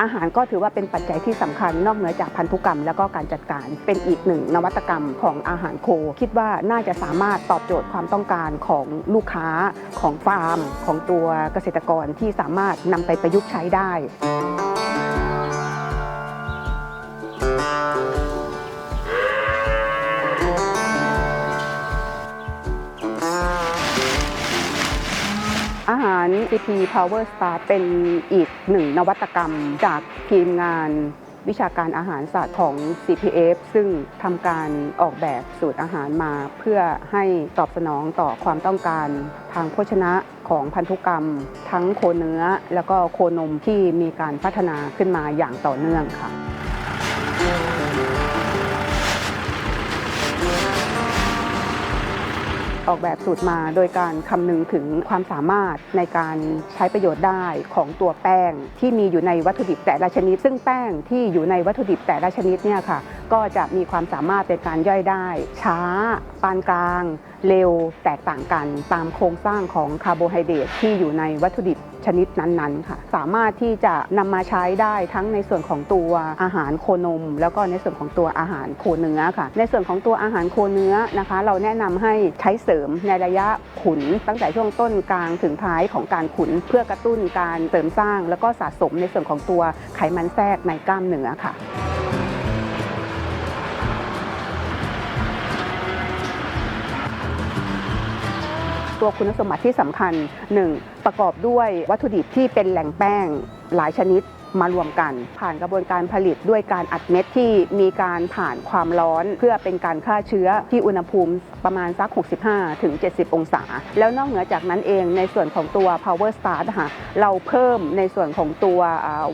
อาหารก็ถือว่าเป็นปัจจัยที่สำคัญนอกเหนือจากพันธุกรรม แล้วก็การจัดการเป็นอีกหนึ่งนวัตกรรมของอาหารโค คิดว่าน่าจะสามารถตอบโจทย์ความต้องการของลูกค้าของฟาร์ม ของตัวเกษตรกรที่สามารถนำไปประยุกต์ใช้ได้ หาร CP Power Star เป็นอีกหนึ่งนวัตกรรมจากทีมงานวิชาการอาหารศาสตร์ของ CPF ซึ่งทำการออกแบบสูตรอาหารมาเพื่อให้ตอบสนองต่อความต้องการทางโภชนะของพันธุกรรม ทั้งโคเนื้อ แล้วก็โคนมที่มีการพัฒนาขึ้นมาอย่างต่อเนื่องค่ะ ออกแบบสูตรมาโดยการคำนึงถึงความสามารถในการใช้ประโยชน์ได้ของตัวแป้งที่มีอยู่ในวัตถุดิบแต่ละชนิด ซึ่งแป้งที่อยู่ในวัตถุดิบแต่ละชนิดเนี่ยค่ะก็จะมีความสามารถในการย่อยได้ ช้า ปานกลาง เร็วแตกต่างกันตามโครงสร้างของคาร์โบไฮเดรตที่อยู่ในวัตถุดิบชนิดนั้นๆค่ะ สามารถที่จะนำมาใช้ได้ทั้งในส่วนของตัวอาหารโคนม แล้วก็ในส่วนของตัวอาหารโคเนื้อค่ะ ในส่วนของตัวอาหารโคเนื้อนะคะ เราแนะนำให้ใช้เสริมในระยะขุน ตั้งแต่ช่วงต้นกลางถึงท้ายของการขุน เพื่อกระตุ้นการเสริมสร้าง แล้วก็สะสมในส่วนของตัวไขมันแทรกในกล้ามเนื้อค่ะ ตัวคุณสมบัติที่สำคัญ 1. ประกอบด้วยวัตถุดิบที่เป็นแหล่งแป้งหลายชนิดมารวมกัน ผ่านกระบวนการผลิตด้วยการอัดเม็ดที่มีการผ่านความร้อน เพื่อเป็นการฆ่าเชื้อที่อุณหภูมิประมาณสัก 65 ถึง 70 องศา แล้วนอกเหนือจากนั้นเองในส่วนของตัว power start นะคะเราเพิ่มในส่วนของตัว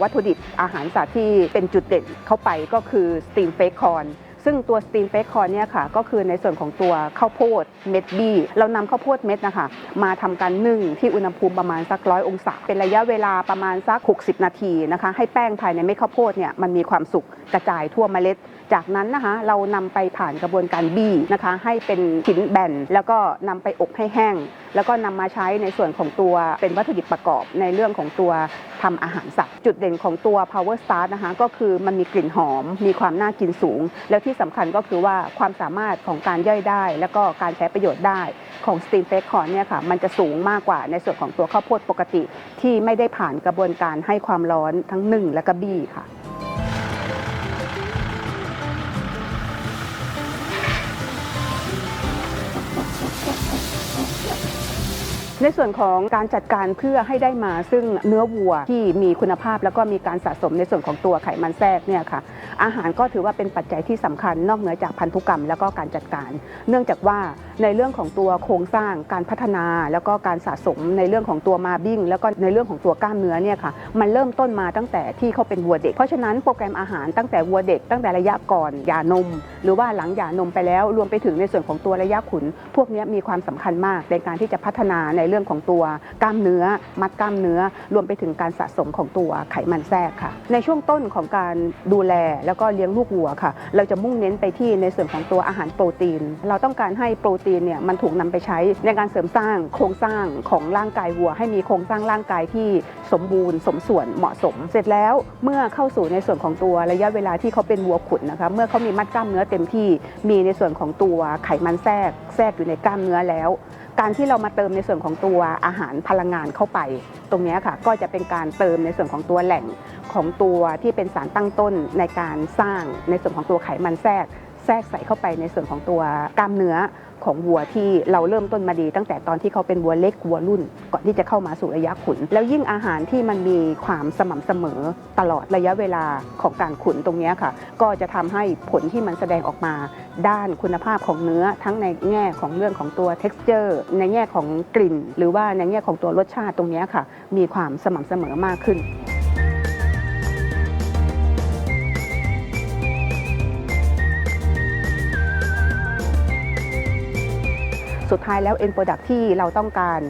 วัตถุดิบอาหารสัตว์ที่เป็นจุดเด่นเข้าไปก็คือ steam fake corn ซึ่งตัวสตีมเฟคคอนเนี่ยค่ะก็คือในส่วนของตัวข้าวโพดเม็ดบี้เรานำข้าวโพดเม็ดนะคะมาทำการนึ่งที่อุณหภูมิประมาณสักร้อยองศา เป็นระยะเวลาประมาณสัก 60 นาทีนะคะให้แป้งภายในเม็ดข้าวโพดเนี่ยมันมีความสุกกระจายทั่วเมล็ด จากนั้นนะคะเรานำไปผ่านกระบวนการบี้นะคะให้เป็นชิ้นแบนแล้วก็นำไปอบให้แห้งแล้วก็นำมาใช้ในส่วนของตัวเป็นวัตถุดิบประกอบในเรื่องของตัวทำอาหารสัตว์ จุดเด่นของตัว power start นะคะก็คือมันมีกลิ่นหอม มีความน่ากินสูง แล้วที่สำคัญก็คือว่าความสามารถของการย่อยได้ แล้วก็การใช้ประโยชน์ได้ของ steam fake corn เนี่ยค่ะมันจะสูงมากกว่าในส่วนของตัวข้าวโพดปกติ ที่ไม่ได้ผ่านกระบวนการให้ความร้อนทั้งนึ่งและก็บี้ค่ะ ในส่วนของการจัดการเพื่อให้ได้มาซึ่งเนื้อวัวที่มีคุณภาพ แล้วก็มีการสะสมในส่วนของตัวไขมันแทรกเนี่ยค่ะอาหารก็ถือว่าเป็นปัจจัยที่สำคัญนอกเหนือจากพันธุกรรม แล้วก็การจัดการ เนื่องจากว่าในเรื่องของตัวโครงสร้างการพัฒนา แล้วก็การสะสมในเรื่องของตัวมาบิ้งแล้วก็ในเรื่องของตัวกล้ามเนื้อเนี่ยค่ะมันเริ่มต้นมาตั้งแต่ที่เขาเป็นวัวเด็ก เพราะฉะนั้นโปรแกรมอาหารตั้งแต่วัวเด็ก ตั้งแต่ระยะก่อนหย่านม หรือว่าหลังหย่านมไปแล้ว รวมไปถึงในส่วนของตัวระยะขุน พวกนี้มีความสำคัญมากในการที่จะพัฒนาในเรื่องของตัวกล้ามเนื้อ มัดกล้ามเนื้อ รวมไปถึงการสะสมของตัวไขมันแทรกค่ะ ในช่วงต้นของการดูแลแล้วก็เลี้ยงลูกวัวค่ะ เราจะมุ่งเน้นไปที่ในส่วนของตัวอาหารโปรตีน เราต้องการให้โปรตีนเนี่ยมันถูกนำไปใช้ในการเสริมสร้างโครงสร้างของร่างกายวัว ให้มีโครงสร้างร่างกายที่สมบูรณ์สมส่วนเหมาะสม เสร็จแล้วเมื่อเข้าสู่ในส่วนของตัวระยะเวลาที่เขาเป็นวัวขุนนะคะเมื่อเขามีมัดกล้ามเนื้อเต็มที่มีในส่วนของตัวไขมันแทรกแทรกอยู่ในกล้ามเนื้อแล้ว การที่เรามาเติมในส่วนของตัวอาหารพลังงานเข้าไป ตรงนี้ค่ะก็จะเป็นการเติมในส่วนของตัวแหล่งของตัวที่เป็นสารตั้งต้นในการสร้างในส่วนของตัวไขมันแทรก แทรกใส่เข้าไปในส่วนของตัวกล้ามเนื้อของวัวที่เราเริ่มต้นมาดี ตั้งแต่ตอนที่เขาเป็นวัวเล็กวัวรุ่น ก่อนที่จะเข้ามาสู่ระยะขุน แล้วยิ่งอาหารที่มันมีความสม่ำเสมอตลอดระยะเวลาของการขุนตรงนี้ค่ะ ก็จะทำให้ผลที่มันแสดงออกมา ด้านคุณภาพของเนื้อทั้งในแง่ของเรื่องของตัว texture ในแง่ของกลิ่น หรือว่าในแง่ของตัวรสชาติตรงนี้ค่ะ มีความสม่ำเสมอมากขึ้น สุดท้ายแล้ว end product ที่เราต้องการ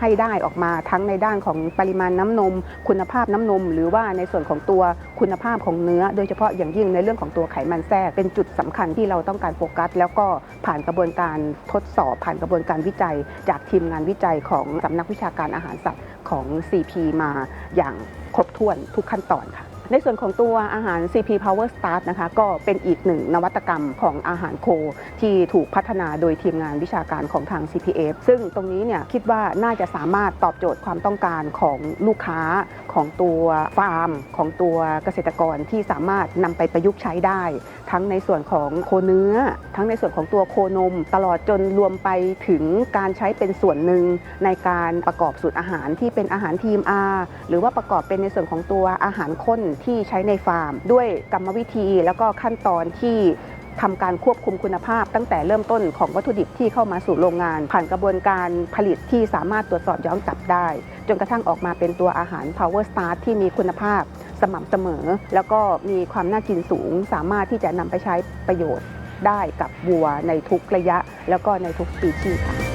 ให้ได้ออกมาทั้งในด้านของปริมาณน้ำนม คุณภาพน้ำนม หรือว่าในส่วนของตัวคุณภาพของเนื้อ โดยเฉพาะอย่างยิ่งในเรื่องของตัวไขมันแทรกเป็นจุดสำคัญที่เราต้องการโฟกัส แล้วก็ผ่านกระบวนการทดสอบ ผ่านกระบวนการวิจัย จากทีมงานวิจัยของสำนักวิชาการอาหารสัตว์ของ CP มาอย่างครบถ้วนทุกขั้นตอนค่ะ ในส่วนของตัวอาหาร CP Power Start นะคะก็เป็นอีกหนึ่งนวัตกรรมของอาหารโค ที่ถูกพัฒนาโดยทีมงานวิชาการของทาง CPF ซึ่งตรงนี้เนี่ยคิดว่าน่าจะสามารถตอบโจทย์ความต้องการของลูกค้าของตัวฟาร์ม ของตัวเกษตรกรที่สามารถนำไปประยุกต์ใช้ได้ ทั้งในส่วนของโคเนื้อ ทั้งในส่วนของตัวโคนม ตลอดจนรวมไปถึงการใช้เป็นส่วนหนึ่งในการประกอบสูตรอาหารที่เป็นอาหารทีม R หรือว่าประกอบเป็นในส่วนของตัวอาหารข้นที่ใช้ในฟาร์ม ด้วยกรรมวิธีแล้วก็ขั้นตอนที่ทำการควบคุมคุณภาพ ตั้งแต่เริ่มต้นของวัตถุดิบที่เข้ามาสู่โรงงาน ผ่านกระบวนการผลิตที่สามารถตรวจสอบย้อนกลับได้ จนกระทั่งออกมาเป็นตัวอาหาร Power star ที่มีคุณภาพสม่ำเสมอ แล้วก็มีความน่ากินสูง สามารถที่จะนำไปใช้ประโยชน์ได้กับวัวในทุกระยะ แล้วก็ในทุกสปีชีส์ค่ะ